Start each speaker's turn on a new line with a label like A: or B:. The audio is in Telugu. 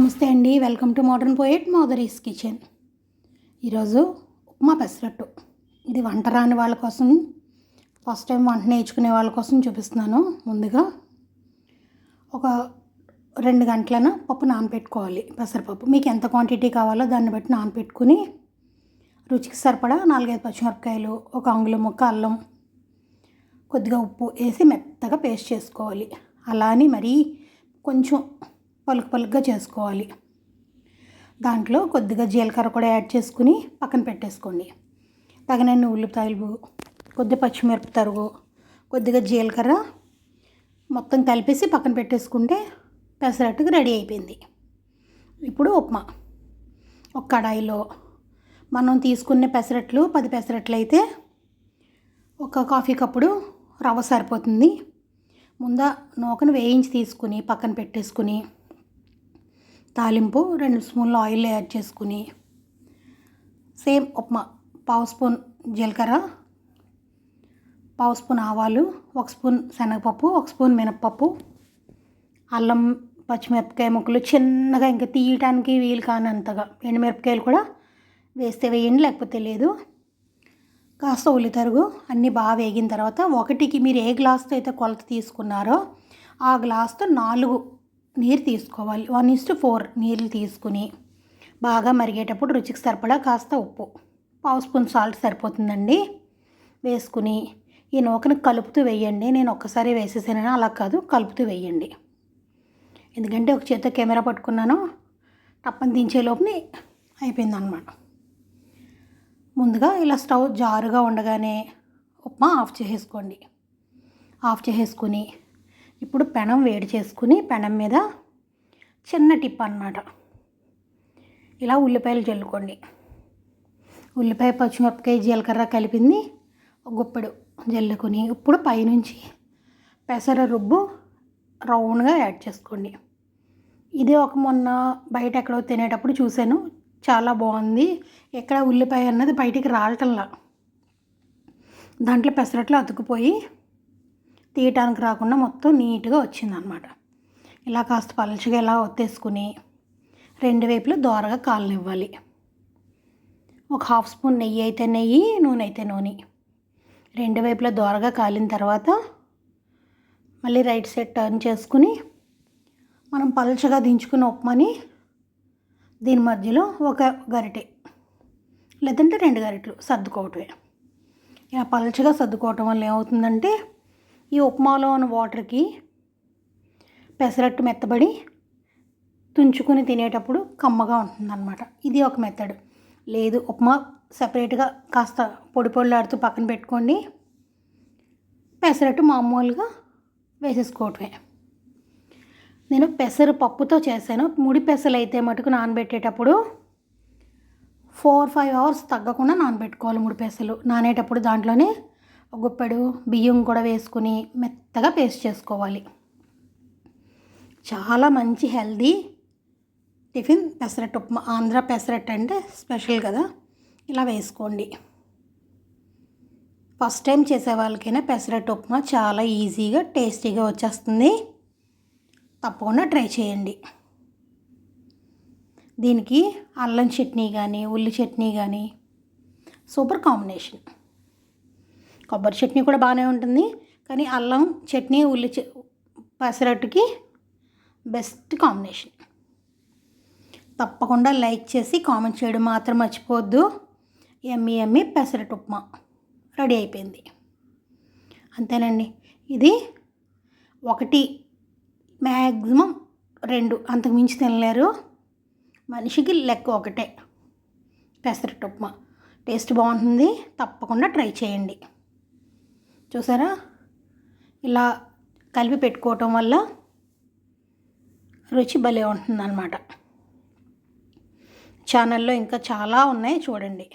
A: నమస్తే అండి. వెల్కమ్ టు మోడర్న్ పోయేట్ మోదరీస్ కిచెన్. ఈరోజు ఉప్మా పెసరట్టు. ఇది వంట రాని వాళ్ళ కోసం ఫస్ట్ టైం వంట నేర్చుకునే వాళ్ళ కోసం చూపిస్తున్నాను. ముందుగా ఒక రెండు గంటలను పప్పు నానబెట్టుకోవాలి పెసరపప్పు. మీకు ఎంత క్వాంటిటీ కావాలో దాన్ని బట్టి నానపెట్టుకుని రుచికి సరిపడా నాలుగైదు పచ్చిమిరపకాయలు ఒక అంగుళం ముక్క అల్లం కొద్దిగా ఉప్పు వేసి మెత్తగా పేస్ట్ చేసుకోవాలి. అలా అని మరీ కొంచెం పలుకు పలుకుగా చేసుకోవాలి. దాంట్లో కొద్దిగా జీలకర్ర కూడా యాడ్ చేసుకుని పక్కన పెట్టేసుకోండి. తగినన్ని ఉల్లిపాయలు కొద్దిగా పచ్చిమిరపు తరుగు కొద్దిగా జీలకర్ర మొత్తం కలిపేసి పక్కన పెట్టేసుకుంటే పెసరట్టుకు రెడీ అయిపోయింది. ఇప్పుడు ఉప్మా. ఒక కడాయిలో మనం తీసుకునే పెసరట్లు పది పెసరట్లు అయితే ఒక కాఫీ కప్పుడు రవ్వ సరిపోతుంది. ముందా నూకను వేయించి తీసుకుని పక్కన పెట్టేసుకుని తాలింపు రెండు స్పూన్లు ఆయిల్ యాడ్ చేసుకుని సేమ్ ఉప్మా పావు స్పూన్ జీలకర్ర పావు స్పూన్ ఆవాలు ఒక స్పూన్ శనగపప్పు ఒక స్పూన్ మినప్పప్పు అల్లం పచ్చిమిరపకాయ ముక్కలు చిన్నగా ఇంకా తీయటానికి వీలు కానంతగా ఎండుమిరపకాయలు కూడా వేస్తే వేయండి లేకపోతే లేదు. కాస్త ఉల్లి తరుగు అన్నీ బాగా వేగిన తర్వాత ఒకటికి మీరు ఏ గ్లాస్తో అయితే కొలత తీసుకున్నారో ఆ గ్లాస్తో నాలుగు నీరు తీసుకోవాలి. వన్ ఇస్ టు ఫోర్ నీళ్ళు తీసుకుని బాగా మరిగేటప్పుడు రుచికి సరిపడా కాస్త ఉప్పు. పావు స్పూన్ సాల్ట్ సరిపోతుందండి. వేసుకుని ఈ నూకను కలుపుతూ వేయండి. నేను ఒక్కసారి వేసేసానని అలా కాదు కలుపుతూ వేయండి. ఎందుకంటే ఒక చేత్తో కెమెరా పట్టుకున్నాను టప్పని దించే లోపుని అయిపోయిందనమాట ముందుగా ఇలా స్టవ్ జారుగా ఉండగానే ఉప్మా ఆఫ్ చేసేసుకోండి. ఆఫ్ చేసేసుకుని ఇప్పుడు పెనం వేడి చేసుకుని పెనం మీద చిన్న టిప్ అన్నమాట. ఇలా ఉల్లిపాయలు చల్లుకోండి ఉల్లిపాయ పచ్చిమిరపకాయ జీలకర్ర కలిపింది గుప్పెడు జల్లుకొని ఇప్పుడు పైనుంచి పెసర రుబ్బు రౌండ్గా యాడ్ చేసుకోండి. ఇది ఒక మొన్న బయట ఎక్కడో తినేటప్పుడు చూశాను. చాలా బాగుంది. ఎక్కడ ఉల్లిపాయ అన్నది బయటికి రావటంలా. దాంట్లో పెసరట్లు అతుకుపోయి తీయటానికి రాకుండా మొత్తం నీట్గా వచ్చిందనమాట. ఇలా కాస్త పలుచగా ఇలా ఒత్తేసుకుని రెండు వైపులు దోరగా కాలనివ్వాలి ఒక హాఫ్ స్పూన్ నెయ్యి అయితే నెయ్యి నూనె అయితే నూనె. రెండు వైపులా దోరగా కాలిన తర్వాత మళ్ళీ రైట్ సైడ్ టర్న్ చేసుకుని మనం పలుచగా దించుకున్న ఉప్మాని దీని మధ్యలో ఒక గరిటె లేదంటే రెండు గరిటెలు సర్దుకోవటమే. ఇలా పలుచగా సర్దుకోవటం వల్ల ఏమవుతుందంటే ఈ ఉప్మాలో ఉన్న వాటర్కి పెసరట్టు మెత్తబడి తుంచుకుని తినేటప్పుడు కమ్మగా ఉంటుందన్నమాట. ఇది ఒక మెథడ్ లేదు ఉప్మా సపరేట్గా కాస్త పొడి పొడిలాడుతూ పక్కన పెట్టుకోండి. పెసరట్టు మామూలుగా వేసేసుకోవటమే. నేను పెసరు పప్పుతో చేశాను. ముడి పెసలు అయితే మటుకు నానబెట్టేటప్పుడు ఫోర్ ఫైవ్ అవర్స్ తగ్గకుండా నానబెట్టుకోవాలి ముడి పెసలు. నానేటప్పుడు దాంట్లోనే గుప్పెడు బియ్యం కూడా వేసుకుని మెత్తగా పేస్ట్ చేసుకోవాలి. చాలా మంచి హెల్దీ టిఫిన్ పెసరట్టు ఉప్మా ఆంధ్ర పెసరట్టు అంటే స్పెషల్ కదా ఇలా వేసుకోండి. ఫస్ట్ టైం చేసే వాళ్ళకైనా పెసరట్టు ఉప్మా చాలా ఈజీగా టేస్టీగా వచ్చేస్తుంది. తప్పకుండా ట్రై చేయండి. దీనికి అల్లం చట్నీ కానీ ఉల్లి చట్నీ కానీ సూపర్ కాంబినేషన్. కొబ్బరి చట్నీ కూడా బాగానే ఉంటుంది. కానీ అల్లం చట్నీ ఉల్లి పెసరట్టుకి బెస్ట్ కాంబినేషన్. తప్పకుండా లైక్ చేసి కామెంట్ చేయడం మాత్రం మర్చిపోవద్దు. ఎమ్మి ఎమ్మి పెసరట్టు ఉప్మా రెడీ అయిపోయింది. అంతేనండి. ఇది ఒకటి మ్యాక్సిమం రెండు అంతకు మించి తినలేరు. మనిషికి లెక్క ఒకటే పెసరట్టు ఉప్మా. టేస్ట్ బాగుంటుంది. తప్పకుండా ట్రై చేయండి. చూసారా? ఇలా కలిపి పెట్టుకోవటం వల్ల రుచి భలే ఉంటుందన్నమాట. ఛానల్లో ఇంకా చాలా ఉన్నాయి చూడండి.